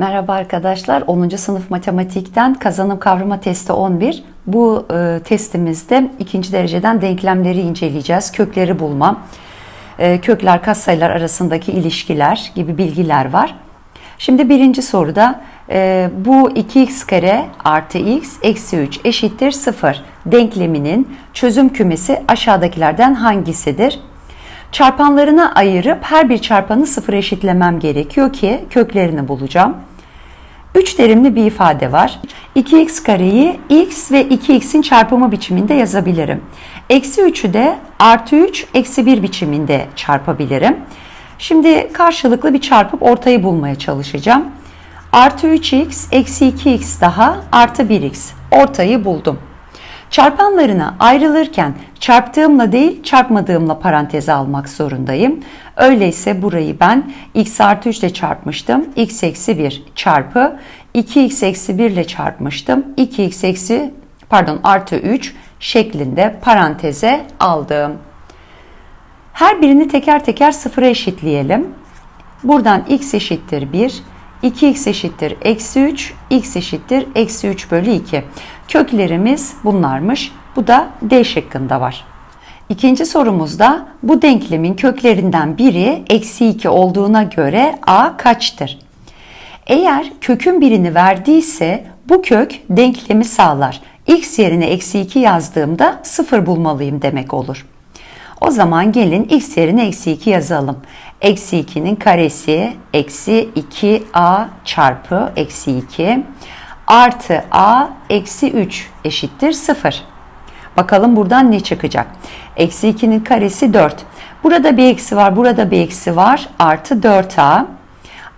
Merhaba arkadaşlar. 10. sınıf matematikten kazanım kavrama testi 11. Bu e, testimizde ikinci dereceden denklemleri inceleyeceğiz. Kökleri bulma, e, kökler katsayılar arasındaki ilişkiler gibi bilgiler var. Şimdi birinci soruda e, bu 2x kare artı x eksi 3 eşittir 0 denkleminin çözüm kümesi aşağıdakilerden hangisidir? Çarpanlarına ayırıp her bir çarpanı sıfır eşitlemem gerekiyor ki köklerini bulacağım. 3 terimli bir ifade var. 2x kareyi x ve 2x'in çarpımı biçiminde yazabilirim. Eksi 3'ü de artı 3 eksi 1 biçiminde çarpabilirim. Şimdi karşılıklı bir çarpıp ortayı bulmaya çalışacağım. Artı 3x eksi 2x daha artı 1x. Ortayı buldum. Çarpanlarına ayrılırken çarptığımla değil çarpmadığımla paranteze almak zorundayım. Öyleyse burayı ben x artı 3 ile çarpmıştım. x eksi 1 çarpı 2x eksi 1 ile çarpmıştım. 2x eksi pardon artı 3 şeklinde paranteze aldım. Her birini teker teker sıfıra eşitleyelim. Buradan x eşittir 1, 2x eşittir eksi 3, x eşittir eksi 3 bölü 2. Köklerimiz bunlarmış. Bu da D şıkkında var. İkinci sorumuzda bu denklemin köklerinden biri eksi 2 olduğuna göre a kaçtır? Eğer kökün birini verdiyse bu kök denklemi sağlar. x yerine eksi 2 yazdığımda 0 bulmalıyım demek olur. O zaman gelin x yerine eksi 2 yazalım. Eksi 2'nin karesi eksi 2a çarpı eksi 2 artı a eksi 3 eşittir 0. Bakalım buradan ne çıkacak? Eksi 2'nin karesi 4. Burada bir eksi var, burada bir eksi var. Artı 4a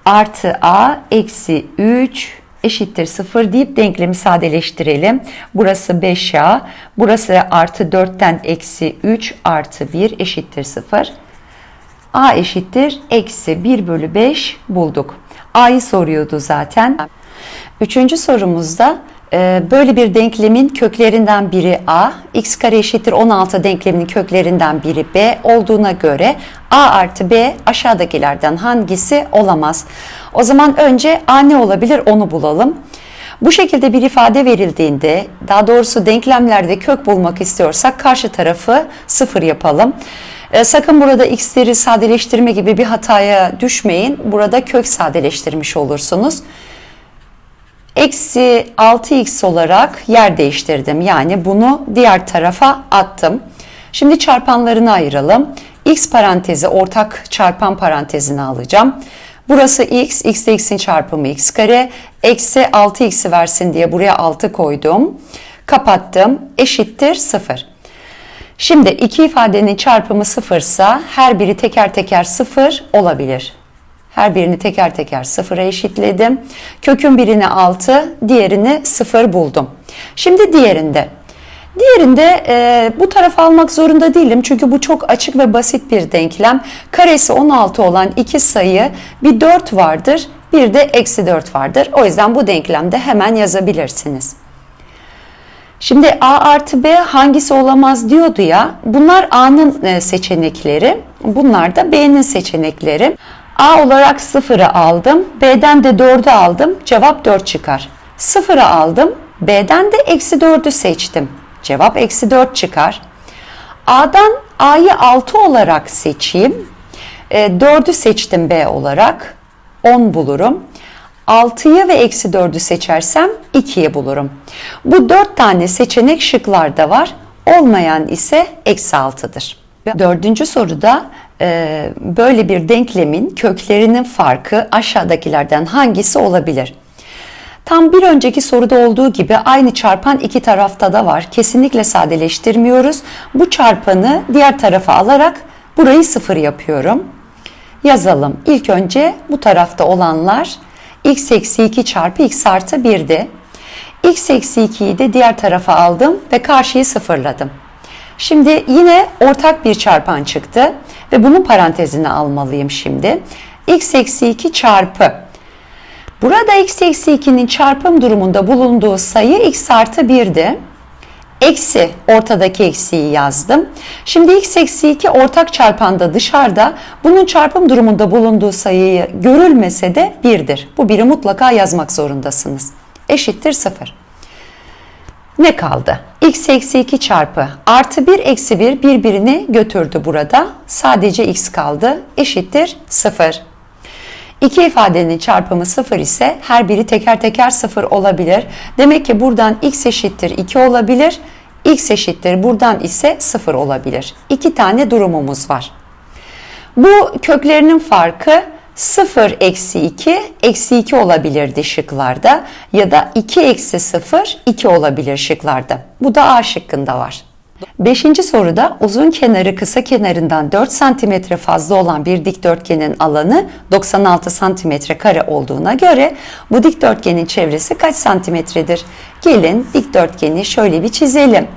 artı a eksi 3 eşittir 0 deyip denklemi sadeleştirelim. Burası 5a, burası artı 4'ten eksi 3 artı 1 eşittir 0. a eşittir eksi 1 bölü 5 bulduk. a'yı soruyordu zaten. Üçüncü sorumuzda e, böyle bir denklemin köklerinden biri a, x kare eşittir 16 denkleminin köklerinden biri b olduğuna göre a artı b aşağıdakilerden hangisi olamaz? O zaman önce a ne olabilir onu bulalım. Bu şekilde bir ifade verildiğinde, daha doğrusu denklemlerde kök bulmak istiyorsak karşı tarafı sıfır yapalım. E, sakın burada x'leri sadeleştirme gibi bir hataya düşmeyin. Burada kök sadeleştirmiş olursunuz. Eksi 6x olarak yer değiştirdim. Yani bunu diğer tarafa attım. Şimdi çarpanlarını ayıralım. x parantezi ortak çarpan parantezini alacağım. Burası x, x ile x'in çarpımı x kare. Eksi 6x'i versin diye buraya 6 koydum. Kapattım. Eşittir 0. Şimdi iki ifadenin çarpımı sıfırsa her biri teker teker sıfır olabilir. Her birini teker teker sıfıra eşitledim. Kökün birini 6, diğerini 0 buldum. Şimdi diğerinde. Diğerinde e, bu tarafa almak zorunda değilim çünkü bu çok açık ve basit bir denklem. Karesi 16 olan iki sayı bir 4 vardır bir de eksi 4 vardır. O yüzden bu denklemde hemen yazabilirsiniz. Şimdi A artı B hangisi olamaz diyordu ya. Bunlar A'nın e, seçenekleri. Bunlar da B'nin seçenekleri. A olarak 0'ı aldım. B'den de 4'ü aldım. Cevap 4 çıkar. 0'ı aldım. B'den de eksi 4'ü seçtim. Cevap eksi 4 çıkar. A'dan A'yı 6 olarak seçeyim. E, 4'ü seçtim B olarak. 10 bulurum. 6'yı ve eksi 4'ü seçersem 2'yi bulurum. Bu 4 tane seçenek şıklarda var. Olmayan ise eksi 6'dır. Dördüncü soruda e, böyle bir denklemin köklerinin farkı aşağıdakilerden hangisi olabilir? Tam bir önceki soruda olduğu gibi aynı çarpan iki tarafta da var. Kesinlikle sadeleştirmiyoruz. Bu çarpanı diğer tarafa alarak burayı sıfır yapıyorum. Yazalım. İlk önce bu tarafta olanlar x eksi 2 çarpı x artı 1'di. x eksi 2'yi de diğer tarafa aldım ve karşıyı sıfırladım. Şimdi yine ortak bir çarpan çıktı ve bunun parantezine almalıyım şimdi. x eksi 2 çarpı. Burada x eksi 2'nin çarpım durumunda bulunduğu sayı x artı 1'di. Eksi ortadaki eksiği yazdım. Şimdi x eksi 2 ortak çarpanda dışarıda bunun çarpım durumunda bulunduğu sayıyı görülmese de 1'dir. Bu biri mutlaka yazmak zorundasınız. Eşittir 0. Ne kaldı? x eksi 2 çarpı artı 1 eksi 1 birbirini götürdü burada. Sadece x kaldı. Eşittir 0. İki ifadenin çarpımı 0 ise her biri teker teker 0 olabilir. Demek ki buradan x eşittir 2 olabilir. x eşittir buradan ise 0 olabilir. İki tane durumumuz var. Bu köklerinin farkı 0 eksi 2 eksi 2 olabilirdi şıklarda ya da 2 eksi 0 2 olabilir şıklarda. Bu da A şıkkında var. Beşinci soruda uzun kenarı kısa kenarından 4 cm fazla olan bir dikdörtgenin alanı 96 cm kare olduğuna göre bu dikdörtgenin çevresi kaç santimetredir? Gelin dikdörtgeni şöyle bir çizelim.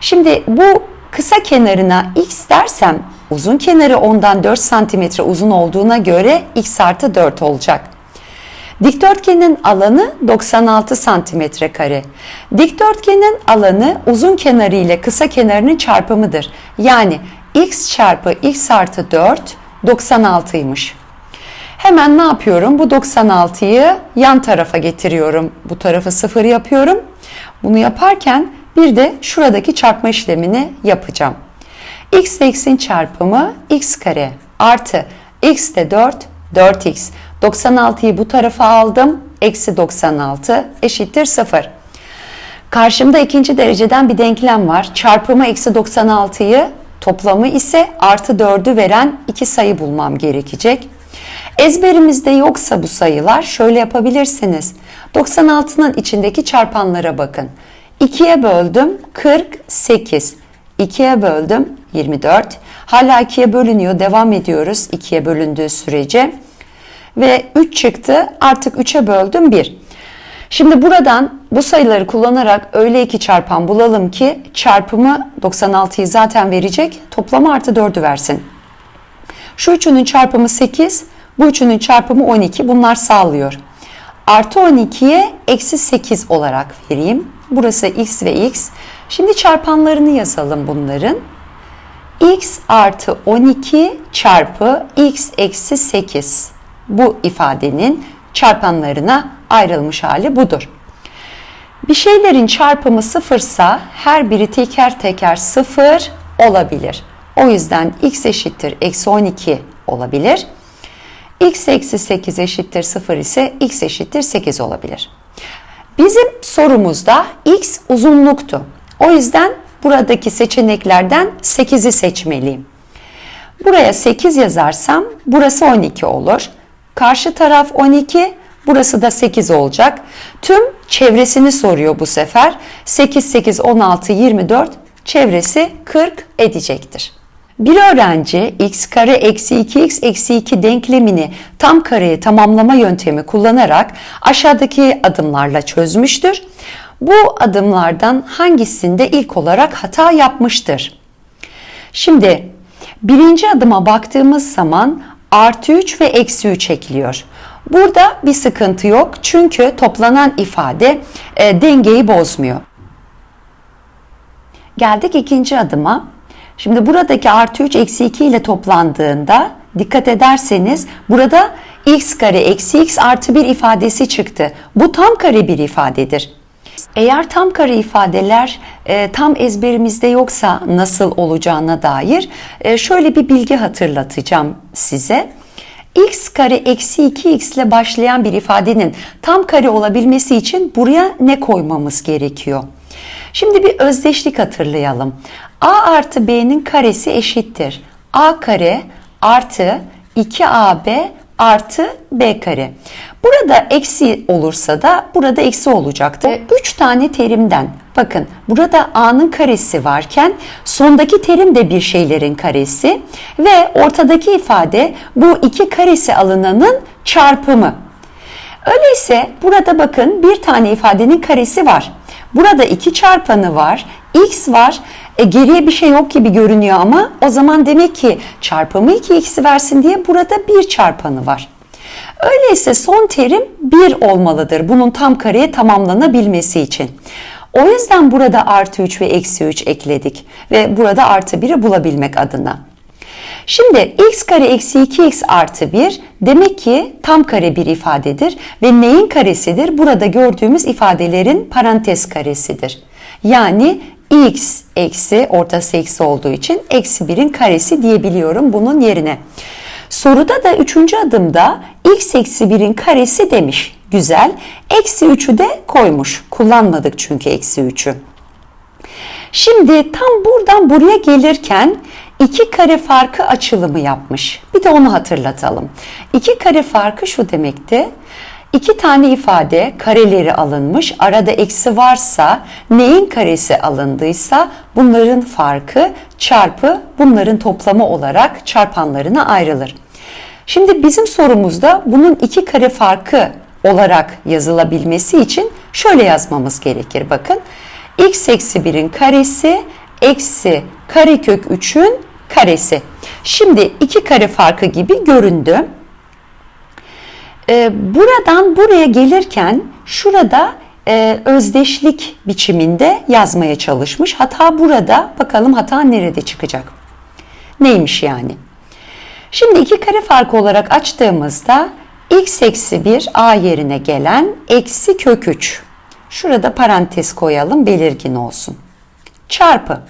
Şimdi bu kısa kenarına x dersem uzun kenarı ondan 4 cm uzun olduğuna göre x artı 4 olacak. Dikdörtgenin alanı 96 santimetre kare. Dikdörtgenin alanı uzun kenarı ile kısa kenarının çarpımıdır. Yani x çarpı x artı 4 96'ymış. Hemen ne yapıyorum? Bu 96'yı yan tarafa getiriyorum. Bu tarafı 0 yapıyorum. Bunu yaparken bir de şuradaki çarpma işlemini yapacağım. X ile x'in çarpımı x kare artı x de 4 4x. 96'yı bu tarafa aldım. Eksi 96 eşittir 0. Karşımda ikinci dereceden bir denklem var. Çarpımı eksi 96'yı toplamı ise artı 4'ü veren iki sayı bulmam gerekecek. Ezberimizde yoksa bu sayılar şöyle yapabilirsiniz. 96'nın içindeki çarpanlara bakın. 2'ye böldüm 48. 2'ye böldüm 24. Hala 2'ye bölünüyor. Devam ediyoruz 2'ye bölündüğü sürece. Ve 3 çıktı. Artık 3'e böldüm 1. Şimdi buradan bu sayıları kullanarak öyle iki çarpan bulalım ki çarpımı 96'yı zaten verecek. Toplamı artı 4'ü versin. Şu üçünün çarpımı 8. Bu üçünün çarpımı 12. Bunlar sağlıyor. Artı 12'ye eksi 8 olarak vereyim. Burası x ve x. Şimdi çarpanlarını yazalım bunların. x artı 12 çarpı x eksi 8. Bu ifadenin çarpanlarına ayrılmış hali budur. Bir şeylerin çarpımı sıfırsa her biri teker teker sıfır olabilir. O yüzden x eşittir eksi 12 olabilir. X eksi 8 eşittir 0 ise x eşittir 8 olabilir. Bizim sorumuzda x uzunluktu. O yüzden buradaki seçeneklerden 8'i seçmeliyim. Buraya 8 yazarsam burası 12 olur. Karşı taraf 12, burası da 8 olacak. Tüm çevresini soruyor bu sefer. 8, 8, 16, 24 çevresi 40 edecektir. Bir öğrenci x kare eksi 2x eksi 2 denklemini tam kareye tamamlama yöntemi kullanarak aşağıdaki adımlarla çözmüştür. Bu adımlardan hangisinde ilk olarak hata yapmıştır? Şimdi birinci adıma baktığımız zaman artı 3 ve eksi 3 ekliyor. Burada bir sıkıntı yok çünkü toplanan ifade e, dengeyi bozmuyor. Geldik ikinci adıma. Şimdi buradaki artı 3 eksi 2 ile toplandığında dikkat ederseniz burada x kare eksi x artı 1 ifadesi çıktı. Bu tam kare bir ifadedir. Eğer tam kare ifadeler e, tam ezberimizde yoksa nasıl olacağına dair e, şöyle bir bilgi hatırlatacağım size. x kare eksi 2x ile başlayan bir ifadenin tam kare olabilmesi için buraya ne koymamız gerekiyor? Şimdi bir özdeşlik hatırlayalım. a artı b'nin karesi eşittir. a kare artı 2ab artı b kare. Burada eksi olursa da burada eksi olacaktır. 3 tane terimden bakın burada a'nın karesi varken sondaki terim de bir şeylerin karesi ve ortadaki ifade bu iki karesi alınanın çarpımı. Öyleyse burada bakın bir tane ifadenin karesi var. Burada iki çarpanı var, x var. E, geriye bir şey yok gibi görünüyor ama o zaman demek ki çarpımı 2x'i versin diye burada bir çarpanı var. Öyleyse son terim 1 olmalıdır bunun tam kareye tamamlanabilmesi için. O yüzden burada artı 3 ve eksi 3 ekledik ve burada artı 1'i bulabilmek adına. Şimdi x kare eksi 2x artı 1 demek ki tam kare bir ifadedir ve neyin karesidir? Burada gördüğümüz ifadelerin parantez karesidir. Yani x eksi ortası eksi olduğu için eksi 1'in karesi diyebiliyorum bunun yerine. Soruda da üçüncü adımda x eksi 1'in karesi demiş. Güzel. Eksi 3'ü de koymuş. Kullanmadık çünkü eksi 3'ü. Şimdi tam buradan buraya gelirken iki kare farkı açılımı yapmış. Bir de onu hatırlatalım. İki kare farkı şu demekti. İki tane ifade kareleri alınmış. Arada eksi varsa neyin karesi alındıysa bunların farkı çarpı bunların toplamı olarak çarpanlarına ayrılır. Şimdi bizim sorumuzda bunun iki kare farkı olarak yazılabilmesi için şöyle yazmamız gerekir. Bakın x eksi 1'in karesi eksi karekök 3'ün karesi. Şimdi iki kare farkı gibi göründü. Ee, buradan buraya gelirken şurada e, özdeşlik biçiminde yazmaya çalışmış. Hata burada. Bakalım hata nerede çıkacak? Neymiş yani? Şimdi iki kare farkı olarak açtığımızda x eksi 1 a yerine gelen eksi kök 3. Şurada parantez koyalım belirgin olsun. Çarpı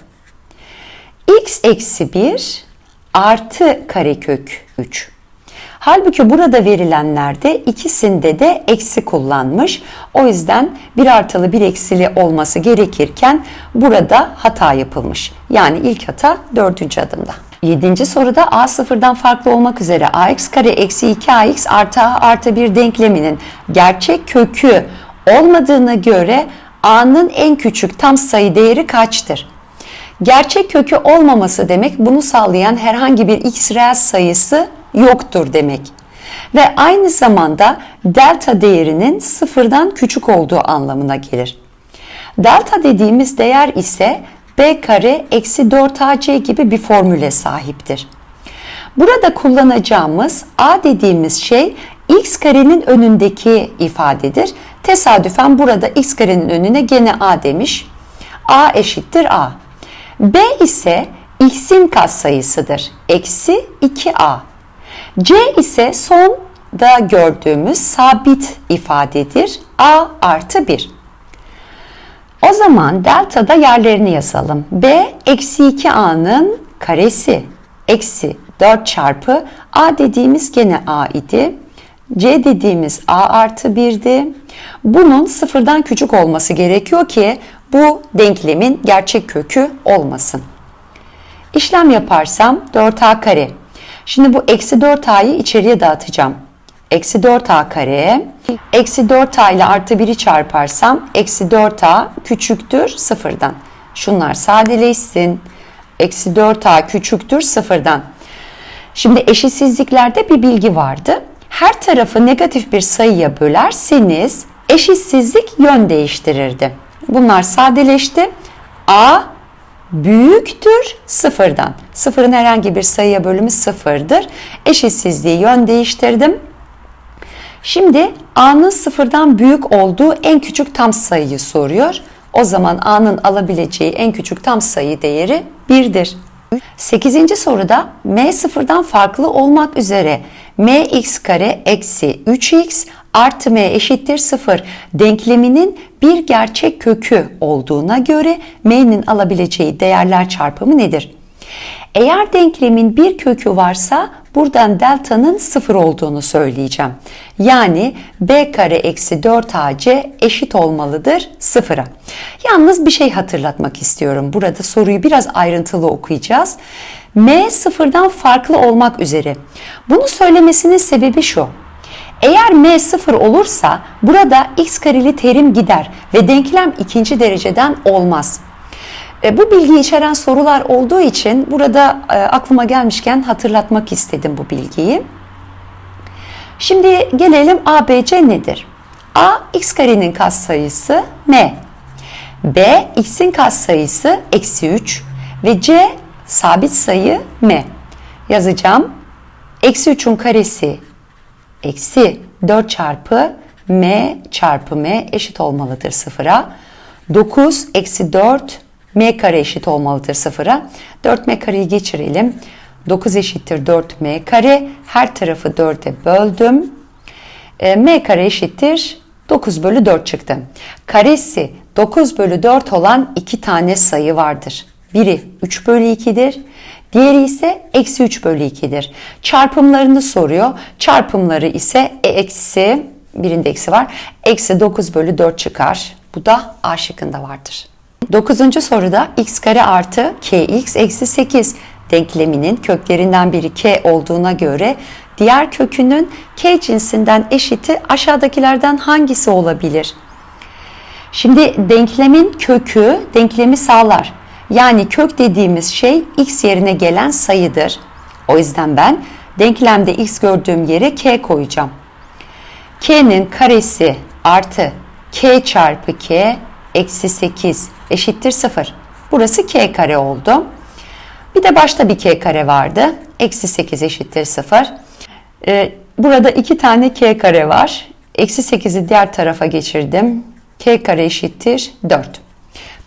x eksi 1 artı karekök 3. Halbuki burada verilenlerde ikisinde de eksi kullanmış. O yüzden bir artılı bir eksili olması gerekirken burada hata yapılmış. Yani ilk hata dördüncü adımda. Yedinci soruda a sıfırdan farklı olmak üzere ax kare eksi 2ax artı a artı 1 denkleminin gerçek kökü olmadığına göre a'nın en küçük tam sayı değeri kaçtır? Gerçek kökü olmaması demek bunu sağlayan herhangi bir x reel sayısı yoktur demek. Ve aynı zamanda delta değerinin sıfırdan küçük olduğu anlamına gelir. Delta dediğimiz değer ise b kare eksi 4ac gibi bir formüle sahiptir. Burada kullanacağımız a dediğimiz şey x karenin önündeki ifadedir. Tesadüfen burada x karenin önüne gene a demiş. a eşittir a. b ise x'in katsayısıdır. Eksi 2a. c ise son da gördüğümüz sabit ifadedir. a artı 1. O zaman delta'da yerlerini yazalım. b eksi 2a'nın karesi eksi 4 çarpı a dediğimiz gene a idi. C dediğimiz a artı 1'di. Bunun sıfırdan küçük olması gerekiyor ki bu denklemin gerçek kökü olmasın. İşlem yaparsam 4a kare. Şimdi bu eksi 4a'yı içeriye dağıtacağım. Eksi 4a kare. Eksi 4a ile artı 1'i çarparsam eksi 4a küçüktür sıfırdan. Şunlar sadeleşsin. Eksi 4a küçüktür sıfırdan. Şimdi eşitsizliklerde bir bilgi vardı. Her tarafı negatif bir sayıya bölerseniz eşitsizlik yön değiştirirdi. Bunlar sadeleşti. A büyüktür sıfırdan. Sıfırın herhangi bir sayıya bölümü sıfırdır. Eşitsizliği yön değiştirdim. Şimdi a'nın sıfırdan büyük olduğu en küçük tam sayıyı soruyor. O zaman a'nın alabileceği en küçük tam sayı değeri 1'dir. 8. soruda m sıfırdan farklı olmak üzere mx kare eksi 3x artı m eşittir 0 denkleminin bir gerçek kökü olduğuna göre m'nin alabileceği değerler çarpımı nedir? Eğer denklemin bir kökü varsa buradan delta'nın 0 olduğunu söyleyeceğim. Yani b kare eksi 4ac eşit olmalıdır 0'a. Yalnız bir şey hatırlatmak istiyorum. Burada soruyu biraz ayrıntılı okuyacağız. m sıfırdan farklı olmak üzere. Bunu söylemesinin sebebi şu. Eğer m sıfır olursa burada x kareli terim gider ve denklem ikinci dereceden olmaz. E, bu bilgiyi içeren sorular olduğu için burada e, aklıma gelmişken hatırlatmak istedim bu bilgiyi. Şimdi gelelim ABC nedir? A x karenin katsayısı m. B x'in katsayısı eksi 3 ve C sabit sayı m. Yazacağım. Eksi 3'ün karesi eksi 4 çarpı m çarpı m eşit olmalıdır sıfıra. 9 eksi 4 m kare eşit olmalıdır sıfıra. 4m kareyi geçirelim. 9 eşittir 4m kare. Her tarafı 4'e böldüm. E, m kare eşittir 9 bölü 4 çıktı. Karesi 9 bölü 4 olan iki tane sayı vardır. Biri 3 bölü 2'dir. Diğeri ise eksi 3 bölü 2'dir. Çarpımlarını soruyor. Çarpımları ise e, eksi, birinde eksi var. Eksi 9 bölü 4 çıkar. Bu da A şıkkında vardır. 9. soruda x kare artı kx eksi 8 denkleminin köklerinden biri k olduğuna göre diğer kökünün k cinsinden eşiti aşağıdakilerden hangisi olabilir? Şimdi denklemin kökü denklemi sağlar. Yani kök dediğimiz şey x yerine gelen sayıdır. O yüzden ben denklemde x gördüğüm yere k koyacağım. k'nin karesi artı k çarpı k eksi 8 eşittir 0. Burası k kare oldu. Bir de başta bir k kare vardı. Eksi 8 eşittir 0. Ee, burada iki tane k kare var. Eksi 8'i diğer tarafa geçirdim. k kare eşittir 4.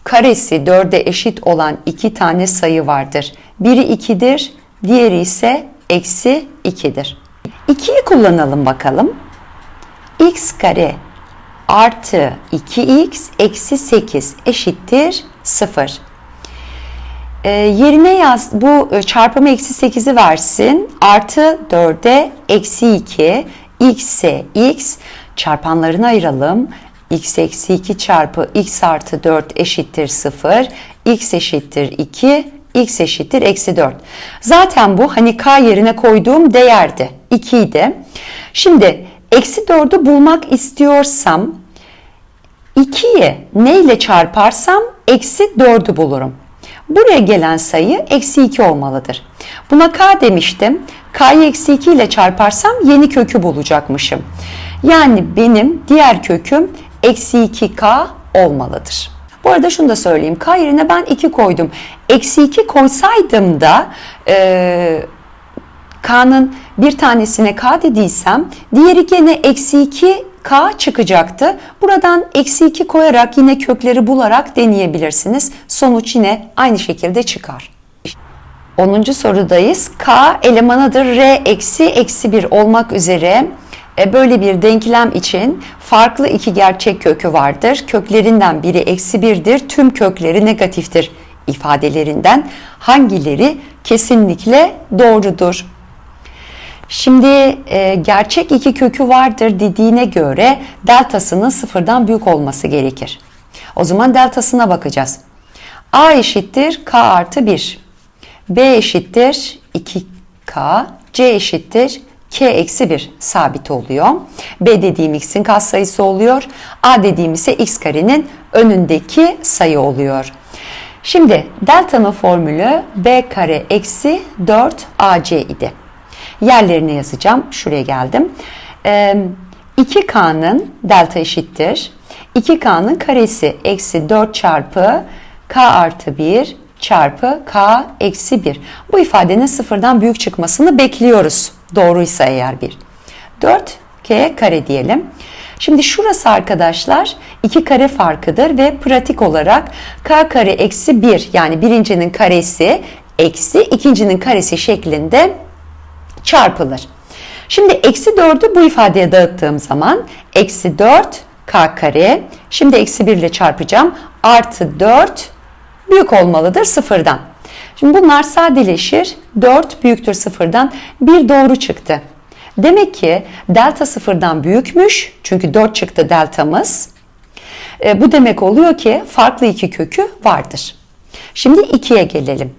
Karesi 4'e eşit olan iki tane sayı vardır. Biri 2'dir, diğeri ise eksi 2'dir. 2'yi kullanalım bakalım. x kare artı 2x eksi 8 eşittir 0. E, yerine yaz bu e, çarpımı eksi 8'i versin. Artı 4'e eksi 2 x'e x çarpanlarını ayıralım. x eksi 2 çarpı x artı 4 eşittir 0. x eşittir 2 x eşittir eksi 4. Zaten bu hani k yerine koyduğum değerdi. 2 idi. Şimdi eksi 4'ü bulmak istiyorsam 2'yi ne ile çarparsam eksi 4'ü bulurum. Buraya gelen sayı eksi 2 olmalıdır. Buna k demiştim. k'yı eksi 2 ile çarparsam yeni kökü bulacakmışım. Yani benim diğer köküm eksi 2k olmalıdır. Bu arada şunu da söyleyeyim. K yerine ben 2 koydum. Eksi 2 koysaydım da e, K'nın bir tanesine K dediysem diğeri gene eksi 2 K çıkacaktı. Buradan eksi 2 koyarak yine kökleri bularak deneyebilirsiniz. Sonuç yine aynı şekilde çıkar. 10. sorudayız. K elemanıdır. R eksi eksi 1 olmak üzere e, böyle bir denklem için farklı iki gerçek kökü vardır. Köklerinden biri eksi 1'dir. Tüm kökleri negatiftir ifadelerinden hangileri kesinlikle doğrudur? Şimdi e, gerçek iki kökü vardır dediğine göre deltasının sıfırdan büyük olması gerekir. O zaman deltasına bakacağız. A eşittir K artı 1. B eşittir 2K. C eşittir K eksi 1 sabit oluyor. B dediğim x'in katsayısı oluyor. A dediğim ise x karenin önündeki sayı oluyor. Şimdi delta'nın formülü b kare eksi 4 ac idi. Yerlerine yazacağım. Şuraya geldim. Ee, 2k'nın delta eşittir. 2k'nın karesi eksi 4 çarpı k artı 1 çarpı k eksi 1. Bu ifadenin sıfırdan büyük çıkmasını bekliyoruz. Doğruysa eğer 1. 4k kare diyelim. Şimdi şurası arkadaşlar 2 kare farkıdır ve pratik olarak k kare eksi 1 yani birincinin karesi eksi ikincinin karesi şeklinde çarpılır. Şimdi eksi 4'ü bu ifadeye dağıttığım zaman eksi 4 k kare şimdi eksi 1 ile çarpacağım artı 4 büyük olmalıdır sıfırdan. Şimdi bunlar sadeleşir 4 büyüktür sıfırdan bir doğru çıktı. Demek ki delta sıfırdan büyükmüş çünkü 4 çıktı deltamız. E, bu demek oluyor ki farklı iki kökü vardır. Şimdi 2'ye gelelim.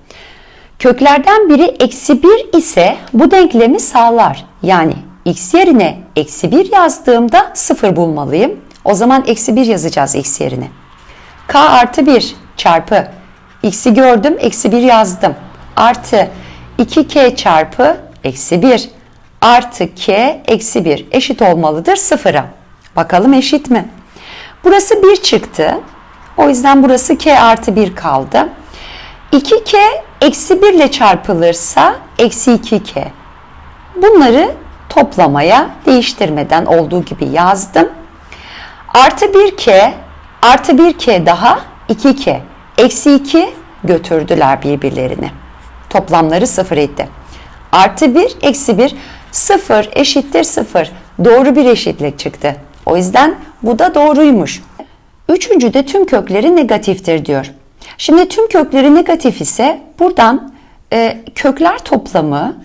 Köklerden biri eksi 1 ise bu denklemi sağlar. Yani x yerine eksi 1 yazdığımda 0 bulmalıyım. O zaman eksi 1 yazacağız x yerine. k artı 1 çarpı x'i gördüm eksi 1 yazdım. Artı 2k çarpı eksi 1 artı k eksi 1 eşit olmalıdır 0'a. Bakalım eşit mi? Burası 1 çıktı. O yüzden burası k artı 1 kaldı. 2k eksi 1 ile çarpılırsa eksi 2k. Bunları toplamaya değiştirmeden olduğu gibi yazdım. Artı 1k Artı 1k daha 2k. Eksi 2 götürdüler birbirlerini. Toplamları 0 etti. Artı 1 eksi 1 0 eşittir 0. Doğru bir eşitlik çıktı. O yüzden bu da doğruymuş. Üçüncü de tüm kökleri negatiftir diyor. Şimdi tüm kökleri negatif ise buradan e, kökler toplamı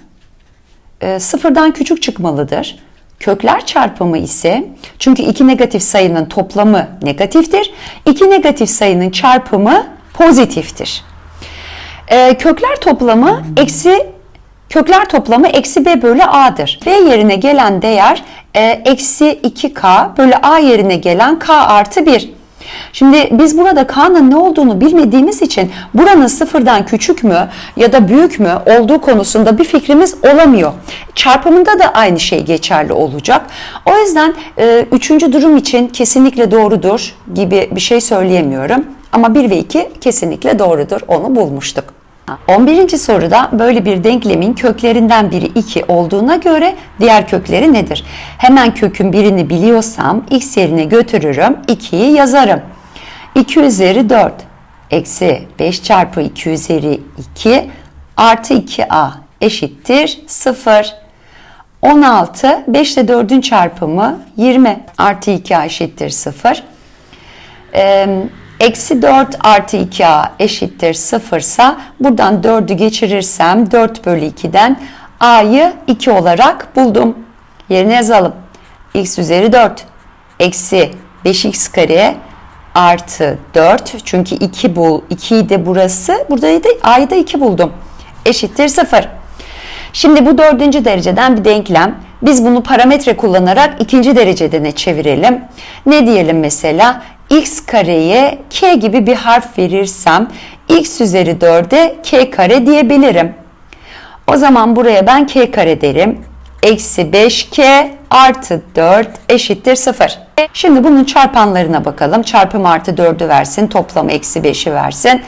e, sıfırdan küçük çıkmalıdır. Kökler çarpımı ise çünkü iki negatif sayının toplamı negatiftir. İki negatif sayının çarpımı pozitiftir. E, kökler toplamı eksi kökler toplamı eksi b bölü a'dır. b yerine gelen değer e, eksi 2k bölü a yerine gelen k artı 1. Şimdi biz burada k'nın ne olduğunu bilmediğimiz için buranın sıfırdan küçük mü ya da büyük mü olduğu konusunda bir fikrimiz olamıyor. Çarpımında da aynı şey geçerli olacak. O yüzden e, üçüncü durum için kesinlikle doğrudur gibi bir şey söyleyemiyorum. Ama 1 ve 2 kesinlikle doğrudur. Onu bulmuştuk. 11. soruda böyle bir denklemin köklerinden biri 2 olduğuna göre diğer kökleri nedir? Hemen kökün birini biliyorsam x yerine götürürüm 2'yi yazarım. 2 üzeri 4 eksi 5 çarpı 2 üzeri 2 artı 2a eşittir 0. 16 5 ile 4'ün çarpımı 20 artı 2a eşittir 0. Ee, Eksi 4 artı 2a eşittir 0 ise buradan 4'ü geçirirsem 4 bölü 2'den a'yı 2 olarak buldum. Yerine yazalım. x üzeri 4 eksi 5x kare artı 4 çünkü 2 bul 2'yi de burası buradaydı a'yı da 2 buldum. Eşittir 0. Şimdi bu dördüncü dereceden bir denklem. Biz bunu parametre kullanarak ikinci derecedene çevirelim. Ne diyelim mesela? X kareye k gibi bir harf verirsem x üzeri 4'e k kare diyebilirim. O zaman buraya ben k kare derim. Eksi 5k artı 4 eşittir 0. Şimdi bunun çarpanlarına bakalım. Çarpım artı 4'ü versin. Toplamı eksi 5'i versin.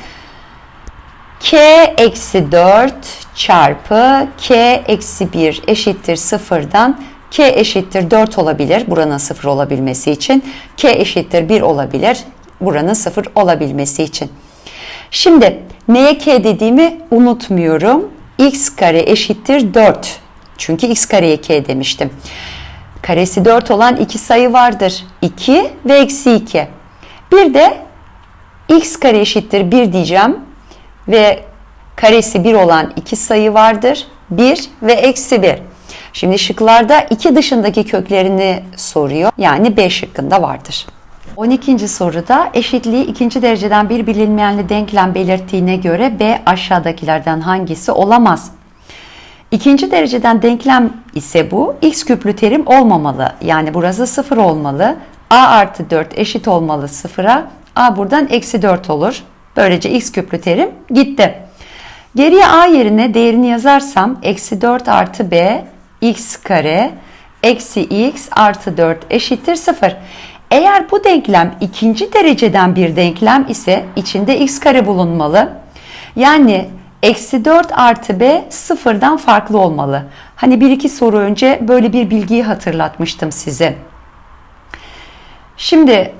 k eksi 4 çarpı k eksi 1 eşittir 0'dan k eşittir 4 olabilir buranın 0 olabilmesi için. k eşittir 1 olabilir buranın 0 olabilmesi için. Şimdi neye k dediğimi unutmuyorum. x kare eşittir 4. Çünkü x kareye k demiştim. Karesi 4 olan iki sayı vardır. 2 ve eksi 2. Bir de x kare eşittir 1 diyeceğim. Ve karesi 1 olan iki sayı vardır. 1 ve eksi 1. Şimdi şıklarda iki dışındaki köklerini soruyor. Yani B şıkkında vardır. 12. soruda eşitliği ikinci dereceden bir bilinmeyenli denklem belirttiğine göre B aşağıdakilerden hangisi olamaz? İkinci dereceden denklem ise bu. X küplü terim olmamalı. Yani burası 0 olmalı. A artı 4 eşit olmalı 0'a. A buradan eksi 4 olur. Böylece x küplü terim gitti. Geriye a yerine değerini yazarsam eksi 4 artı b x kare eksi x artı 4 eşittir 0. Eğer bu denklem ikinci dereceden bir denklem ise içinde x kare bulunmalı. Yani eksi 4 artı b sıfırdan farklı olmalı. Hani bir iki soru önce böyle bir bilgiyi hatırlatmıştım size. Şimdi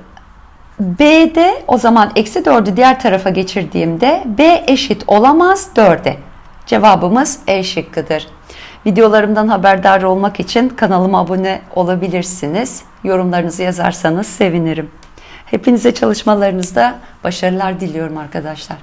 b'de o zaman eksi 4'ü diğer tarafa geçirdiğimde b eşit olamaz 4'e. Cevabımız E şıkkıdır. Videolarımdan haberdar olmak için kanalıma abone olabilirsiniz. Yorumlarınızı yazarsanız sevinirim. Hepinize çalışmalarınızda başarılar diliyorum arkadaşlar.